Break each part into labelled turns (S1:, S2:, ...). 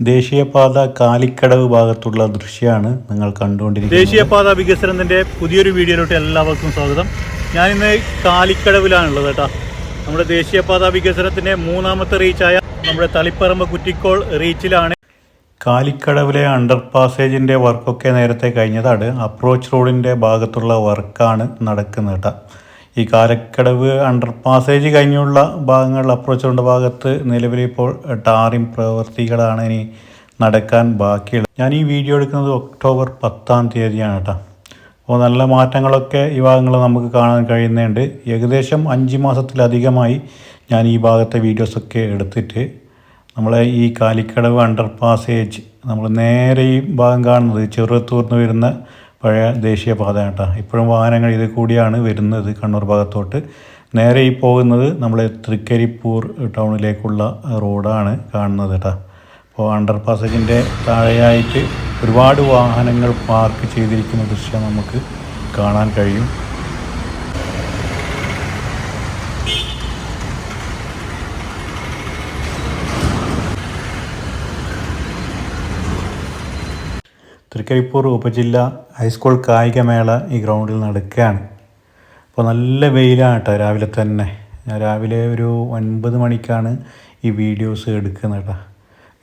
S1: ദേശീയപാത കാലിക്കടവ് ഭാഗത്തുള്ള ദൃശ്യമാണ് നിങ്ങൾ കണ്ടുകൊണ്ടിരിക്കുന്നത്.
S2: ദേശീയപാത വികസനത്തിന്റെ പുതിയൊരു വീഡിയോയിലോട്ട് എല്ലാവർക്കും സ്വാഗതം. ഞാനിന്ന് കാലിക്കടവിലാണുള്ളത് കേട്ടോ. നമ്മുടെ ദേശീയപാത വികസനത്തിന്റെ മൂന്നാമത്തെ റീച്ചായ നമ്മുടെ തളിപ്പറമ്പ് കുറ്റിക്കോൾ റീച്ചിലാണ്.
S1: കാലിക്കടവിലെ അണ്ടർ പാസേജിന്റെ വർക്കൊക്കെ നേരത്തെ കഴിഞ്ഞതാണ്. അപ്രോച്ച് റോഡിന്റെ ഭാഗത്തുള്ള വർക്കാണ് നടക്കുന്നത് കേട്ടോ. ഈ കാലിക്കടവ് അണ്ടർ പാസേജ് കഴിഞ്ഞുള്ള ഭാഗങ്ങൾ അപ്രോച്ച് റോഡിന്റെ ഭാഗത്ത് നിലവിലിപ്പോൾ ടാറിംഗ് പ്രവൃത്തികളാണ് ഇനി നടക്കാൻ ബാക്കിയുള്ളത്. ഞാൻ ഈ വീഡിയോ എടുക്കുന്നത് ഒക്ടോബർ പത്താം തീയതിയാണ് കേട്ടോ അപ്പോൾ നല്ല മാറ്റങ്ങളൊക്കെ ഈ ഭാഗങ്ങൾ നമുക്ക് കാണാൻ കഴിയുന്നുണ്ട്. ഏകദേശം അഞ്ച് മാസത്തിലധികമായി ഞാൻ ഈ ഭാഗത്തെ വീഡിയോസൊക്കെ എടുത്തിട്ട് നമ്മളെ ഈ കാലിക്കടവ് അണ്ടർ പാസേജ് നമ്മൾ നേരെ ഈ ഭാഗം കാണുന്നത് ചെറുത്തൂർന്ന് വരുന്ന പഴയ ദേശീയപാത കേട്ടോ. ഇപ്പോഴും വാഹനങ്ങൾ ഇത് കൂടിയാണ് വരുന്നത് കണ്ണൂർ ഭാഗത്തോട്ട്. നേരെ ഈ പോകുന്നത് നമ്മളെ തൃക്കരിപ്പൂർ ടൗണിലേക്കുള്ള റോഡാണ് കാണുന്നത് കേട്ടോ. അപ്പോൾ അണ്ടർ പാസേജിന്റെ താഴെയായിട്ട് ഒരുപാട് വാഹനങ്ങൾ പാർക്ക് ചെയ്തിരിക്കുന്ന ദൃശ്യം നമുക്ക് കാണാൻ കഴിയും. തൃക്കരിപ്പൂർ ഉപജില്ല ഹൈസ്കൂൾ കായികമേള ഈ ഗ്രൗണ്ടിൽ നടക്കുകയാണ്. അപ്പോൾ നല്ല വെയിലാണ് കേട്ടോ രാവിലെ തന്നെ. രാവിലെ ഒരു ഒൻപത് മണിക്കാണ് ഈ വീഡിയോസ് എടുക്കുന്നത് കേട്ടോ.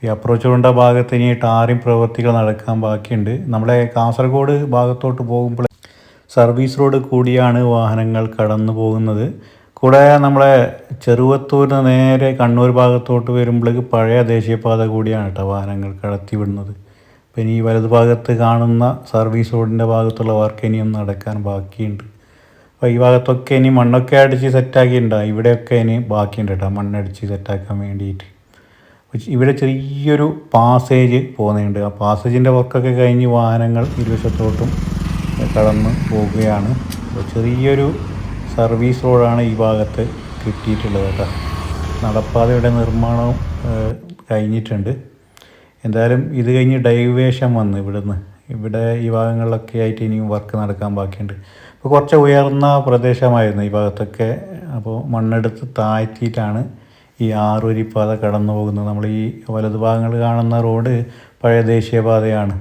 S1: ഈ അപ്രോച്ച് കൊണ്ട ഭാഗത്ത് ഇനി ടാറിംഗ് പ്രവൃത്തികൾ നടക്കാൻ ബാക്കിയുണ്ട്. നമ്മളെ കാസർഗോഡ് ഭാഗത്തോട്ട് പോകുമ്പോൾ സർവീസ് റോഡ് കൂടിയാണ് വാഹനങ്ങൾ കടന്നു പോകുന്നത്. കൂടെ നമ്മളെ ചെറുവത്തൂരിന് നേരെ കണ്ണൂർ ഭാഗത്തോട്ട് വരുമ്പോഴേക്ക് പഴയ ദേശീയപാത കൂടിയാണ് കേട്ടോ വാഹനങ്ങൾ കടത്തി വിടുന്നത് പിന്നെ ഇനി വലതു ഭാഗത്ത് കാണുന്ന സർവീസ് റോഡിന്റെ ഭാഗത്തുള്ള വർക്ക് ഇനിയും നടക്കാൻ ബാക്കിയുണ്ട്. അപ്പോൾ ഈ ഭാഗത്തൊക്കെ ഇനി മണ്ണൊക്കെ അടിച്ച് സെറ്റാക്കിയിട്ടുണ്ടാകും ഇവിടെയൊക്കെ ഇനി ബാക്കിയുണ്ട് കേട്ടോ മണ്ണടിച്ച് സെറ്റാക്കാൻ വേണ്ടിയിട്ട് ഇവിടെ ചെറിയൊരു പാസേജ് പോകുന്നുണ്ട് ആ പാസേജിന്റെ വർക്കൊക്കെ കഴിഞ്ഞ് വാഹനങ്ങൾ ഇരുവശത്തോട്ടും കടന്ന് പോവുകയാണ്. ചെറിയൊരു സർവീസ് റോഡാണ് ഈ ഭാഗത്ത് കിട്ടിയിട്ടുള്ളത് കേട്ടോ. നടപ്പാതയുടെ നിർമ്മാണവും കഴിഞ്ഞിട്ടുണ്ട്. എന്തായാലും ഇത് കഴിഞ്ഞ് ഡൈവേഷൻ വന്ന് ഇവിടുന്ന്. ഇവിടെ ഈ ഭാഗങ്ങളിലൊക്കെ ആയിട്ട് ഇനിയും വർക്ക് നടക്കാൻ ബാക്കിയുണ്ട്. അപ്പോൾ കുറച്ച് ഉയർന്ന പ്രദേശമായിരുന്നു ഈ ഭാഗത്തൊക്കെ. അപ്പോൾ മണ്ണെടുത്ത് താഴ്ത്തിയിട്ടാണ് ഈ ആറുവരിപ്പാത കടന്നു പോകുന്നത്. നമ്മൾ ഈ വലതു ഭാഗങ്ങൾ കാണുന്ന റോഡ് പഴയ ദേശീയപാതയാണ്.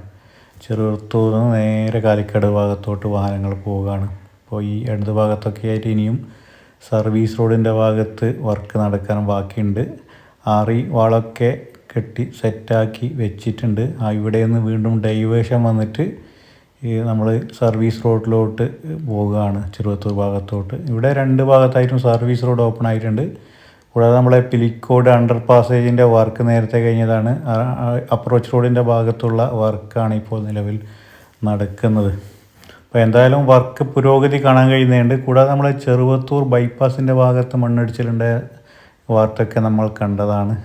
S1: ചെറുത്തൂർ നിന്ന് നേരെ കാലിക്കട് ഭാഗത്തോട്ട് വാഹനങ്ങൾ പോവുകയാണ്. അപ്പോൾ ഈ ഇടത് ഭാഗത്തൊക്കെ ആയിട്ട് ഇനിയും സർവീസ് റോഡിന്റെ ഭാഗത്ത് വർക്ക് നടക്കാൻ ബാക്കിയുണ്ട്. ആറി വാളൊക്കെ കെട്ടി സെറ്റാക്കി വെച്ചിട്ടുണ്ട്. ആ ഇവിടെ നിന്ന് വീണ്ടും ഡൈവേഷൻ വന്നിട്ട് ഈ നമ്മൾ സർവീസ് റോഡിലോട്ട് പോവുകയാണ് ചെറുവത്തൂർ ഭാഗത്തോട്ട്. ഇവിടെ രണ്ട് ഭാഗത്തായിട്ടും സർവീസ് റോഡ് ഓപ്പൺ ആയിട്ടുണ്ട്. കൂടാതെ നമ്മളെ പിലിക്കോട് അണ്ടർ പാസേജിന്റെ വർക്ക് നേരത്തെ കഴിഞ്ഞതാണ്. അപ്രോച്ച് റോഡിന്റെ ഭാഗത്തുള്ള വർക്കാണ് ഇപ്പോൾ നിലവിൽ നടക്കുന്നത്. അപ്പോൾ എന്തായാലും വർക്ക് പുരോഗതി കാണാൻ കഴിയുന്നുണ്ട്. കൂടാതെ നമ്മളെ ചെറുവത്തൂർ ബൈപ്പാസിന്റെ ഭാഗത്ത് മണ്ണടിച്ചിലുണ്ടായ വാർത്തയൊക്കെ നമ്മൾ കണ്ടതാണ്.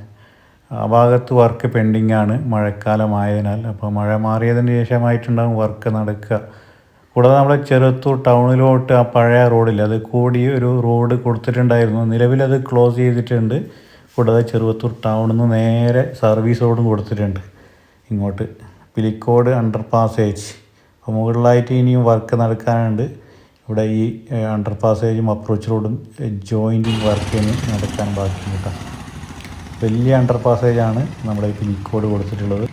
S1: ആ ഭാഗത്ത് വർക്ക് പെൻഡിങ് ആണ് മഴക്കാലമായതിനാൽ. അപ്പോൾ മഴ മാറിയതിന് ശേഷമായിട്ടുണ്ടാകും വർക്ക് നടക്കുക. കൂടാതെ നമ്മുടെ ചെറുത്തൂർ ടൗണിലോട്ട് ആ പഴയ റോഡിൽ അത് കൂടി ഒരു റോഡ് കൊടുത്തിട്ടുണ്ടായിരുന്നു. നിലവിലത് ക്ലോസ് ചെയ്തിട്ടുണ്ട്. കൂടാതെ ചെറുവത്തൂർ ടൗണിൽ നിന്ന് നേരെ സർവീസ് റോഡും കൊടുത്തിട്ടുണ്ട്. ഇങ്ങോട്ട് പിലിക്കോട് അണ്ടർ പാസേജ് അപ്പോൾ മുകളിലായിട്ട് ഇനിയും വർക്ക് നടക്കാനുണ്ട്. ഇവിടെ ഈ അണ്ടർ പാസേജും അപ്രോച്ച് റോഡും ജോയിന്റിങ് വർക്ക് ഇനി നടക്കാൻ ബാക്കിയുണ്ട് കേട്ടോ. വലിയ അണ്ടർ പാസേജാണ് നമ്മുടെ പിലിക്കോട് കൊടുത്തിട്ടുള്ളത്.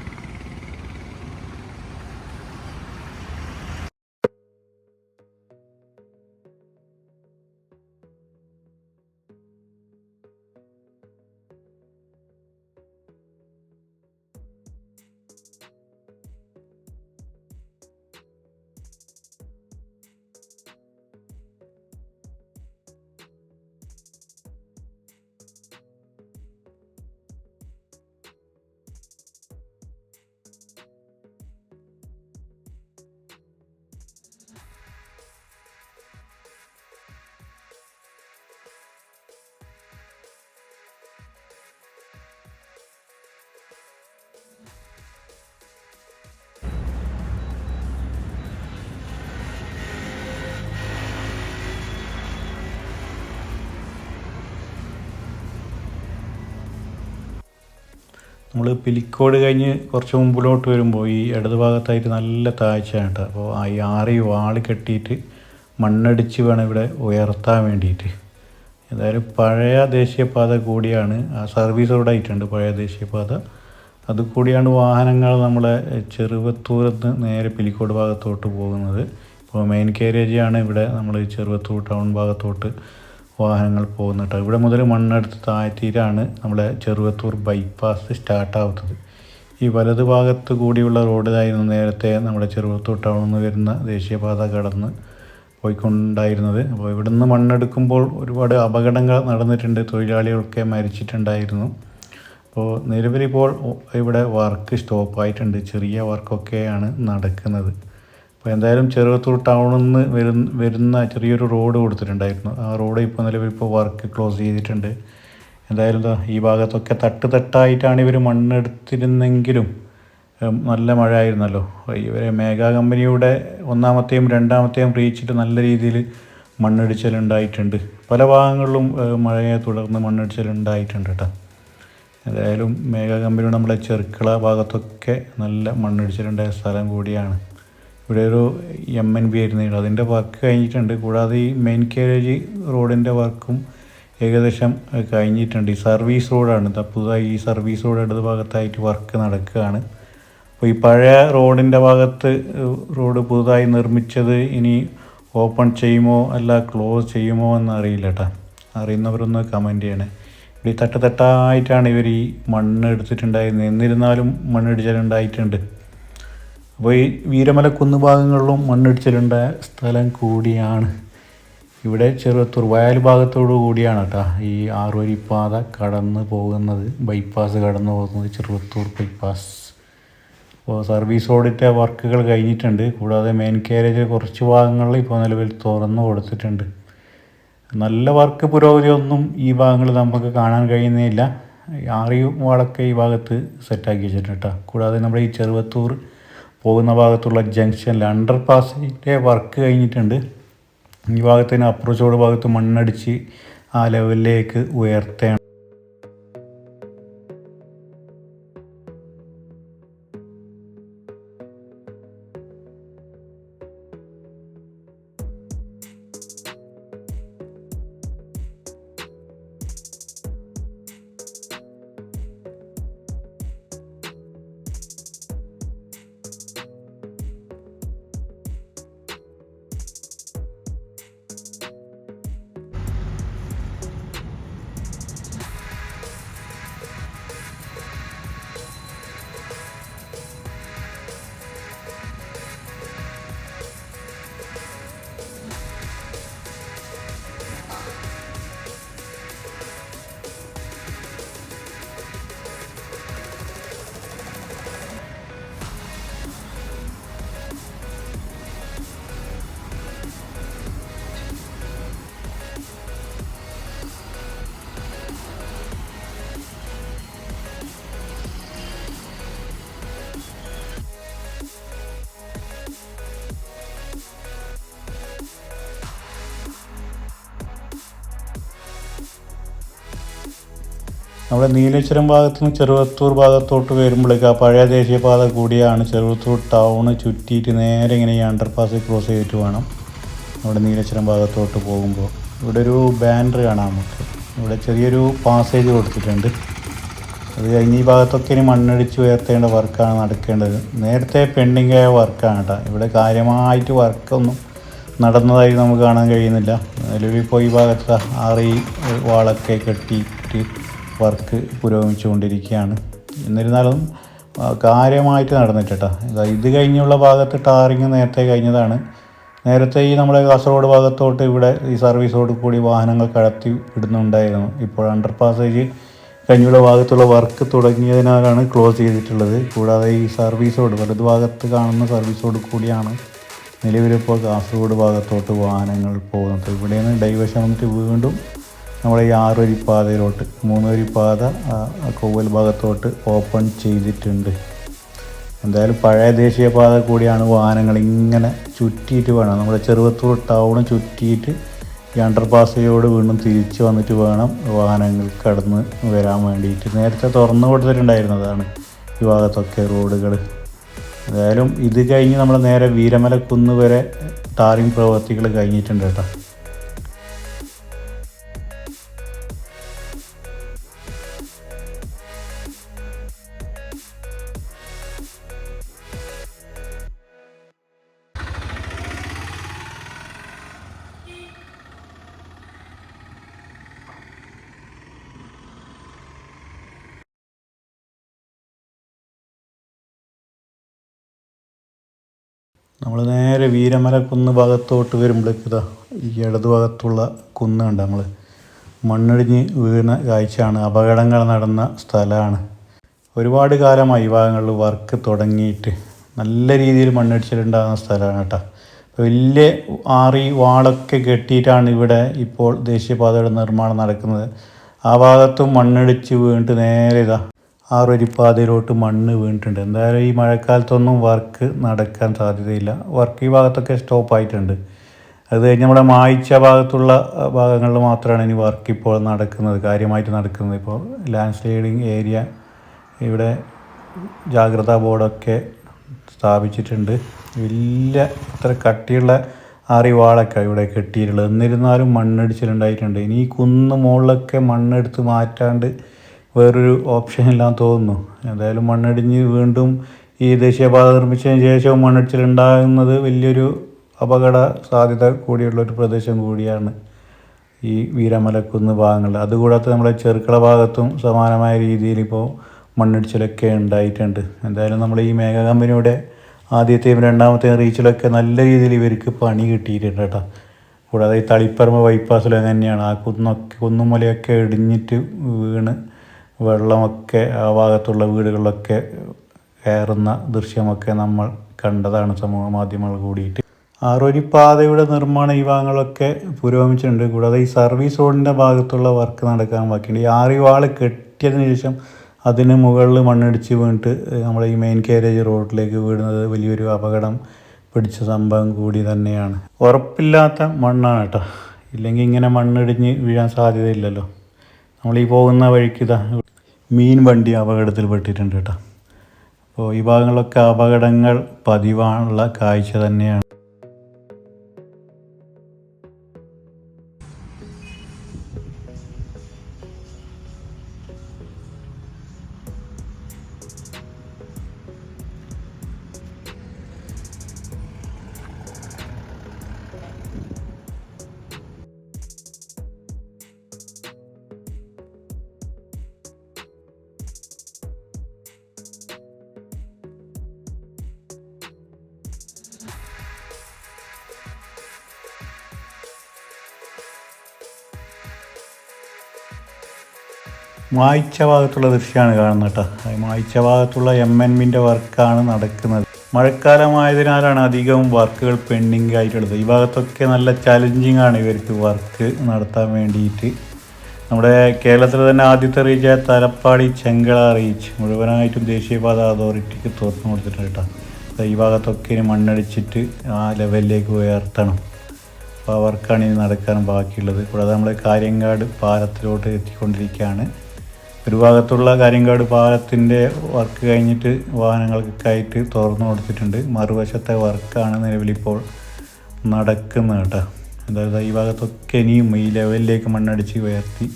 S1: നമ്മൾ പിലിക്കോട് കഴിഞ്ഞ് കുറച്ച് മുമ്പിലോട്ട് വരുമ്പോൾ ഈ ഇടത് ഭാഗത്തായിട്ട് നല്ല താഴ്ചയാണ് അപ്പോൾ ആ ആറി വാളി കെട്ടിയിട്ട് മണ്ണടിച്ച് വേണം ഇവിടെ ഉയർത്താൻ വേണ്ടിയിട്ട്. എന്തായാലും പഴയ ദേശീയപാത കൂടിയാണ്. ആ സർവീസ് റോഡ് ആയിട്ടുണ്ട് പഴയ ദേശീയപാത. അത് കൂടിയാണ് വാഹനങ്ങൾ നമ്മളെ ചെറുവത്തൂരത്ത് നേരെ പിലിക്കോട് ഭാഗത്തോട്ട് പോകുന്നത്. ഇപ്പോൾ മെയിൻ കാരേജാണ് ഇവിടെ നമ്മൾ ചെറുവത്തൂർ ടൗൺ ഭാഗത്തോട്ട് വാഹനങ്ങൾ പോകുന്നുണ്ട് ഇവിടെ മുതൽ മണ്ണെടുത്ത് താഴ്ത്തിയിട്ടാണ് നമ്മുടെ ചെറുവത്തൂർ ബൈപ്പാസ് സ്റ്റാർട്ടാവുന്നത് ഈ വലത് ഭാഗത്ത് കൂടിയുള്ള റോഡിലായിരുന്നു നേരത്തെ നമ്മുടെ ചെറുവത്തൂർ ടൗണിൽ നിന്ന് വരുന്ന ദേശീയപാത കടന്ന് പോയിക്കൊണ്ടായിരുന്നത്. അപ്പോൾ ഇവിടെ നിന്ന് മണ്ണെടുക്കുമ്പോൾ ഒരുപാട് അപകടങ്ങൾ നടന്നിട്ടുണ്ട്. തൊഴിലാളികളൊക്കെ മരിച്ചിട്ടുണ്ടായിരുന്നു. അപ്പോൾ നിലവിലിപ്പോൾ ഇവിടെ വർക്ക് സ്റ്റോപ്പായിട്ടുണ്ട് ചെറിയ വർക്കൊക്കെയാണ് നടക്കുന്നത്. അപ്പോൾ എന്തായാലും ചെറുവത്തൂർ ടൗണിൽ നിന്ന് വരുന്ന വരുന്ന ചെറിയൊരു റോഡ് കൊടുത്തിട്ടുണ്ടായിരുന്നു. ആ റോഡ് ഇപ്പോൾ നിലവിൽ ഇപ്പോൾ വർക്ക് ക്ലോസ് ചെയ്തിട്ടുണ്ട്. എന്തായാലും ഈ ഭാഗത്തൊക്കെ തട്ട് തട്ടായിട്ടാണ് ഇവർ മണ്ണെടുത്തിരുന്നെങ്കിലും നല്ല മഴ ആയിരുന്നല്ലോ ഇവരെ മേഘാ കമ്പനിയുടെ ഒന്നാമത്തെയും രണ്ടാമത്തെയും റീച്ചിൽ നല്ല രീതിയിൽ മണ്ണിടിച്ചിലുണ്ടായിട്ടുണ്ട്. പല ഭാഗങ്ങളിലും മഴയെ തുടർന്ന് മണ്ണിടിച്ചിലുണ്ടായിട്ടുണ്ട് കേട്ടോ ഏതായാലും മേഘാ കമ്പനിയുടെ നമ്മളെ ചെറുക്കള ഭാഗത്തൊക്കെ നല്ല മണ്ണിടിച്ചിലുണ്ടായ സ്ഥലം കൂടിയാണ്. ഇവിടെ ഒരു എം എൻ ബി ആയിരുന്നു അതിന്റെ വർക്ക് കഴിഞ്ഞിട്ടുണ്ട്. കൂടാതെ ഈ മെയിൻ കാരേജ് റോഡിന്റെ വർക്കും ഏകദേശം കഴിഞ്ഞിട്ടുണ്ട്. ഈ സർവീസ് റോഡാണ് പുതുതായി ഈ സർവീസ് റോഡ് ഇടത് ഭാഗത്തായിട്ട് വർക്ക് നടക്കുകയാണ്. അപ്പോൾ ഈ പഴയ റോഡിന്റെ ഭാഗത്ത് റോഡ് പുതുതായി നിർമ്മിച്ചത് ഇനി ഓപ്പൺ ചെയ്യുമോ അല്ല ക്ലോസ് ചെയ്യുമോ എന്ന് അറിയില്ല കേട്ടോ അറിയുന്നവരൊന്ന് കമന്റ് ചെയ്യണേ. ഇവിടെ തട്ട് തട്ടായിട്ടാണ് ഇവർ ഈ മണ്ണ് എടുത്തിട്ടുണ്ടായിരുന്നത് എന്നിരുന്നാലും മണ്ണിടിച്ചിലുണ്ടായിട്ടുണ്ട് അപ്പോൾ ഈ വീരമല കുന്ന് ഭാഗങ്ങളിലും മണ്ണിടിച്ചിലുണ്ടായ സ്ഥലം കൂടിയാണ്. ഇവിടെ ചെറു വയൽ ഭാഗത്തോടു കൂടിയാണ് കേട്ടോ ഈ ആറുവരിപ്പാത കടന്ന് പോകുന്നത്. ബൈപ്പാസ് കടന്നു പോകുന്നത് ചെറുവത്തൂർ ബൈപ്പാസ് അപ്പോൾ സർവീസ് റോഡിന്റെ വർക്കുകൾ കഴിഞ്ഞിട്ടുണ്ട്. കൂടാതെ മെയിൻ കാരേജ് കുറച്ച് ഭാഗങ്ങളിൽ ഇപ്പോൾ നിലവിൽ തുറന്നു കൊടുത്തിട്ടുണ്ട്. നല്ല വർക്ക് പുരോഗതിയൊന്നും ഈ ഭാഗങ്ങളിൽ നമുക്ക് കാണാൻ കഴിയുന്നില്ല ആറിയും വാളൊക്കെ ഈ ഭാഗത്ത് സെറ്റാക്കി വെച്ചിട്ടുണ്ട് കേട്ടോ. കൂടാതെ നമ്മുടെ ഈ ചെറുവത്തൂർ പോകുന്ന ഭാഗത്തുള്ള ജംഗ്ഷനിൽ അണ്ടർ പാസിന്റെ വർക്ക് കഴിഞ്ഞിട്ടുണ്ട്. ഈ ഭാഗത്തിന് അപ്രോച്ച് റോഡ് ഭാഗത്ത് മണ്ണടിച്ച് ആ ലെവലിലേക്ക് ഉയർത്തേണം നമ്മുടെ നീലേശ്വരം ഭാഗത്തു നിന്ന് ചെറുവത്തൂർ ഭാഗത്തോട്ട് വരുമ്പോഴേക്ക് ആ പഴയ ദേശീയപാത കൂടിയാണ് ചെറുവത്തൂർ ടൗണ് ചുറ്റിയിട്ട് നേരെ ഇങ്ങനെ ഈ അണ്ടർപാസ് ക്രോസ് ചെയ്തിട്ട് വേണം നമ്മുടെ നീലേശ്വരം ഭാഗത്തോട്ട് പോകുമ്പോൾ. ഇവിടെ ഒരു ബാനർ കാണാം നമുക്ക്. ഇവിടെ ചെറിയൊരു പാസേജ് കൊടുത്തിട്ടുണ്ട്. അത് കഴിഞ്ഞ് ഈ ഭാഗത്തൊക്കെ ഇനി മണ്ണടിച്ച് ഉയർത്തേണ്ട വർക്കാണ് നടക്കേണ്ടത്. നേരത്തെ പെൻഡിങ് ആയ വർക്കാണ് കേട്ടോ. ഇവിടെ കാര്യമായിട്ട് വർക്കൊന്നും നടന്നതായി നമുക്ക് കാണാൻ കഴിയുന്നില്ല. നിലവിൽ ഇപ്പോൾ ഈ ഭാഗത്ത് ആറി വാളൊക്കെ കെട്ടിയിട്ട് വർക്ക് പുരോഗമിച്ചുകൊണ്ടിരിക്കുകയാണ്. എന്നിരുന്നാലും കാര്യമായിട്ട് നടന്നിട്ടാ ഇത് കഴിഞ്ഞുള്ള ഭാഗത്ത് ടാറിങ് നേരത്തെ കഴിഞ്ഞതാണ്. നേരത്തെ ഈ നമ്മുടെ കാസർഗോഡ് ഭാഗത്തോട്ട് ഇവിടെ ഈ സർവീസോട് കൂടി വാഹനങ്ങൾ കടത്തി വിടുന്നുണ്ടായിരുന്നു. ഇപ്പോൾ അണ്ടർ പാസേജ് കഴിഞ്ഞുള്ള ഭാഗത്തുള്ള വർക്ക് തുടങ്ങിയതിനാലാണ് ക്ലോസ് ചെയ്തിട്ടുള്ളത്. കൂടാതെ ഈ സർവീസ് റോഡ് വലത് ഭാഗത്ത് കാണുന്ന സർവീസ് റോഡ് കൂടിയാണ് നിലവിലിപ്പോൾ കാസർഗോഡ് ഭാഗത്തോട്ട് വാഹനങ്ങൾ പോകുന്നത്. ഇവിടെ നിന്ന് ഡൈവേഷൻ വന്നിട്ട് വീണ്ടും നമ്മുടെ ഈ ആറ് വരിപ്പാതയിലോട്ട് മൂന്ന് പാത കോവൽ ഭാഗത്തോട്ട് ഓപ്പൺ ചെയ്തിട്ടുണ്ട്. എന്തായാലും പഴയ ദേശീയപാത കൂടിയാണ് വാഹനങ്ങൾ ഇങ്ങനെ ചുറ്റിയിട്ട് വേണം. നമ്മുടെ ചെറുവത്തൂർ ടൗണ് ചുറ്റിയിട്ട് ഈ അണ്ടർപാസയോട് വീണ്ടും തിരിച്ച് വന്നിട്ട് വേണം വാഹനങ്ങൾ കടന്ന് വരാൻ വേണ്ടിയിട്ട്. നേരത്തെ തുറന്നു കൊടുത്തിട്ടുണ്ടായിരുന്നതാണ് ഈ ഭാഗത്തൊക്കെ റോഡുകൾ എന്തായാലും ഇത് കഴിഞ്ഞ് നമ്മൾ നേരെ വീരമല കുന്ന് വരെ ടാറിംഗ് പ്രവൃത്തികൾ കഴിഞ്ഞിട്ടുണ്ട് കേട്ടോ. നേരെ വീരമല കുന്ന് ഭാഗത്തോട്ട് വരുമ്പോഴേക്കിതാ ഈ ഇടതു ഭാഗത്തുള്ള കുന്ന് കണ്ട നമ്മൾ മണ്ണിടിഞ്ഞ് വീണ കാഴ്ചയാണ്. അപകടങ്ങൾ നടന്ന സ്ഥലമാണ്. ഒരുപാട് കാലമായി ഈ ഭാഗങ്ങളിൽ വർക്ക് തുടങ്ങിയിട്ട് നല്ല രീതിയിൽ മണ്ണിടിച്ചിലുണ്ടാകുന്ന സ്ഥലമാണ് കേട്ടോ. വലിയ ആറി വാളൊക്കെ കെട്ടിയിട്ടാണ് ഇവിടെ ഇപ്പോൾ ദേശീയപാതയുടെ നിർമ്മാണം നടക്കുന്നത്. ആ ഭാഗത്തും മണ്ണിടിച്ച് വീണിട്ട് നേരെ ഇതാ ആറൊരിപ്പാതയിലോട്ട് മണ്ണ് വീണിട്ടുണ്ട്. എന്തായാലും ഈ മഴക്കാലത്തൊന്നും വർക്ക് നടക്കാൻ സാധ്യതയില്ല. വർക്ക് ഈ ഭാഗത്തൊക്കെ സ്റ്റോപ്പ് ആയിട്ടുണ്ട് അത് കഴിഞ്ഞ് നമ്മുടെ മായിച്ച ഭാഗത്തുള്ള ഭാഗങ്ങളിൽ മാത്രമാണ് ഇനി വർക്ക് ഇപ്പോൾ നടക്കുന്നത് കാര്യമായിട്ട് നടക്കുന്നത്. ഇപ്പോൾ ലാൻഡ് സ്ലൈഡിങ് ഏരിയ ഇവിടെ ജാഗ്രതാ ബോർഡൊക്കെ സ്ഥാപിച്ചിട്ടുണ്ട്. വലിയ ഇത്ര കട്ടിയുള്ള അറിവാളൊക്കെ ഇവിടെ കെട്ടിയിട്ടുള്ളത്. എന്നിരുന്നാലും മണ്ണിടിച്ചിലുണ്ടായിട്ടുണ്ട്. ഇനി ഈ കുന്ന് മുകളിലൊക്കെ മണ്ണെടുത്ത് മാറ്റാണ്ട് വേറൊരു ഓപ്ഷൻ ഇല്ലാന്ന് തോന്നുന്നു. എന്തായാലും മണ്ണിടിഞ്ഞ് വീണ്ടും ഈ ദേശീയപാത നിർമ്മിച്ചതിന് ശേഷവും മണ്ണിടിച്ചിലുണ്ടാകുന്നത് വലിയൊരു അപകട സാധ്യത കൂടിയുള്ള ഒരു പ്രദേശം കൂടിയാണ് ഈ വീരമലക്കുന്ന് ഭാഗങ്ങൾ. അതുകൂടാതെ നമ്മുടെ ചെറുക്കള ഭാഗത്തും സമാനമായ രീതിയിൽ ഇപ്പോൾ മണ്ണിടിച്ചിലൊക്കെ ഉണ്ടായിട്ടുണ്ട്. എന്തായാലും നമ്മൾ ഈ മേഘ കമ്പനിയുടെ ആദ്യത്തെയും രണ്ടാമത്തെയും റീച്ചിലൊക്കെ നല്ല രീതിയിൽ ഇവർക്ക് പണി കിട്ടിയിട്ടുണ്ട് കേട്ടോ. കൂടാതെ ഈ തളിപ്പറമ്പ് ബൈപ്പാസിലും തന്നെയാണ്. ആ കുന്നൊക്കെ കുന്നും മലയൊക്കെ ഇടിഞ്ഞിട്ട് വീണ് വെള്ളമൊക്കെ ആ ഭാഗത്തുള്ള വീടുകളിലൊക്കെ കയറുന്ന ദൃശ്യമൊക്കെ നമ്മൾ കണ്ടതാണ് സമൂഹ മാധ്യമങ്ങൾ കൂടിയിട്ട്. ആറൊരിപ്പാതയുടെ നിർമ്മാണ ഈ ഭാഗങ്ങളൊക്കെ പുരോഗമിച്ചിട്ടുണ്ട്. കൂടാതെ ഈ സർവീസ് റോഡിന്റെ ഭാഗത്തുള്ള വർക്ക് നടക്കാൻ ബാക്കിയുണ്ട്. ഈ ആറി വാൾ കെട്ടിയതിന് ശേഷം അതിന് മുകളിൽ മണ്ണിടിച്ച് വീണിട്ട് നമ്മുടെ ഈ മെയിൻ കാരേജ് റോഡിലേക്ക് വീടുന്നത് വലിയൊരു അപകടം പിടിച്ച സംഭവം കൂടി തന്നെയാണ്. ഉറപ്പില്ലാത്ത മണ്ണാണ് കേട്ടോ. ഇല്ലെങ്കിൽ ഇങ്ങനെ മണ്ണിടിഞ്ഞ് വീഴാൻ സാധ്യതയില്ലല്ലോ. നമ്മൾ ഈ പോകുന്ന വഴിക്ക് ഇതാ മീൻ വണ്ടി അപകടത്തിൽ പെട്ടിട്ടുണ്ട് കേട്ടോ. അപ്പോൾ ഈ ഭാഗങ്ങളിലൊക്കെ അപകടങ്ങൾ പതിവാനുള്ള കാഴ്ച തന്നെയാണ്. മായിച്ച ഭാഗത്തുള്ള ദൃശ്യമാണ് കാണുന്നത് കേട്ടോ. മായ്ച്ച ഭാഗത്തുള്ള എം എൻ മിന്റെ വർക്കാണ് നടക്കുന്നത്. മഴക്കാലമായതിനാലാണ് അധികം വർക്കുകൾ പെൻഡിങ് ആയിട്ടുള്ളത് ഈ ഭാഗത്തൊക്കെ നല്ല ചലഞ്ചിങ് ആണ് ഇവർക്ക് വർക്ക് നടത്താൻ വേണ്ടിയിട്ട്. നമ്മുടെ കേരളത്തിൽ തന്നെ ആദ്യത്തെ റീച്ചായ തലപ്പാടി ചെങ്കള റീച്ച്. മുഴുവനായിട്ടും ദേശീയപാത അതോറിറ്റിക്ക് തുറന്നു കൊടുത്തിട്ടുണ്ട് കേട്ടോ. ഈ ഭാഗത്തൊക്കെ ഇനി മണ്ണടിച്ചിട്ട് ആ ലെവലിലേക്ക് ഉയർത്തണം അപ്പോൾ ആ വർക്കാണ് ഇനി നടക്കാൻ ബാക്കിയുള്ളത്. കൂടാതെ നമ്മൾ കാര്യങ്കാട് പാലത്തിലോട്ട് എത്തിക്കൊണ്ടിരിക്കുകയാണ്. ഒരു ഭാഗത്തുള്ള കാര്യങ്കാട് പാലത്തിന്റെ വർക്ക് കഴിഞ്ഞിട്ട് വാഹനങ്ങൾക്കായിട്ട് തുറന്നു കൊടുത്തിട്ടുണ്ട്. മറുവശത്തെ വർക്കാണ് നിലവിലിപ്പോൾ നടക്കുന്നത് കേട്ടോ. അതായത് ഈ ഭാഗത്തൊക്കെ ഇനിയും ഈ ലെവലിലേക്ക് മണ്ണടിച്ച് ഉയർത്തി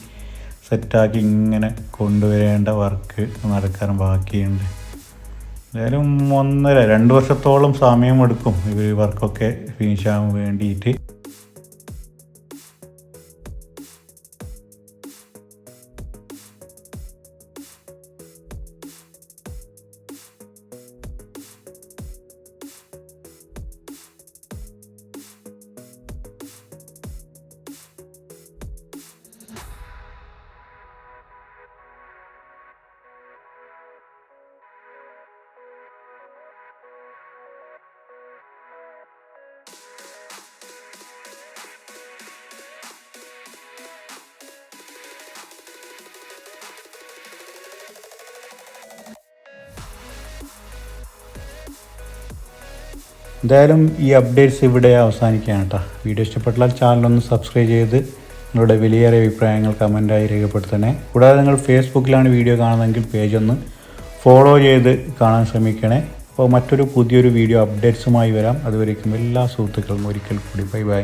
S1: സെറ്റാക്കി ഇങ്ങനെ കൊണ്ടുവരേണ്ട വർക്ക് നടക്കാൻ ബാക്കിയുണ്ട്. എന്തായാലും ഒന്നര രണ്ട് വർഷത്തോളം സമയമെടുക്കും ഇവർ വർക്കൊക്കെ ഫിനിഷ് ആകാൻ വേണ്ടിയിട്ട്. എന്തായാലും ഈ അപ്ഡേറ്റ്സ് ഇവിടെ അവസാനിക്കുകയാണ് കേട്ടോ വീഡിയോ ഇഷ്ടപ്പെട്ടാൽ ചാനലൊന്ന് സബ്സ്ക്രൈബ് ചെയ്ത് നിങ്ങളുടെ വിലയേറിയ അഭിപ്രായങ്ങൾ കമന്റായി രേഖപ്പെടുത്തണേ. കൂടാതെ നിങ്ങൾ ഫേസ്ബുക്കിലാണ് വീഡിയോ കാണുന്നതെങ്കിൽ പേജ് ഒന്ന് ഫോളോ ചെയ്ത് കാണാൻ ശ്രമിക്കണേ. അപ്പോൾ മറ്റൊരു പുതിയൊരു വീഡിയോ അപ്ഡേറ്റ്സുമായി വരാം. അതുവരേക്കും എല്ലാ സുഹൃത്തുക്കളും ഒരിക്കൽ കൂടി. Bye bye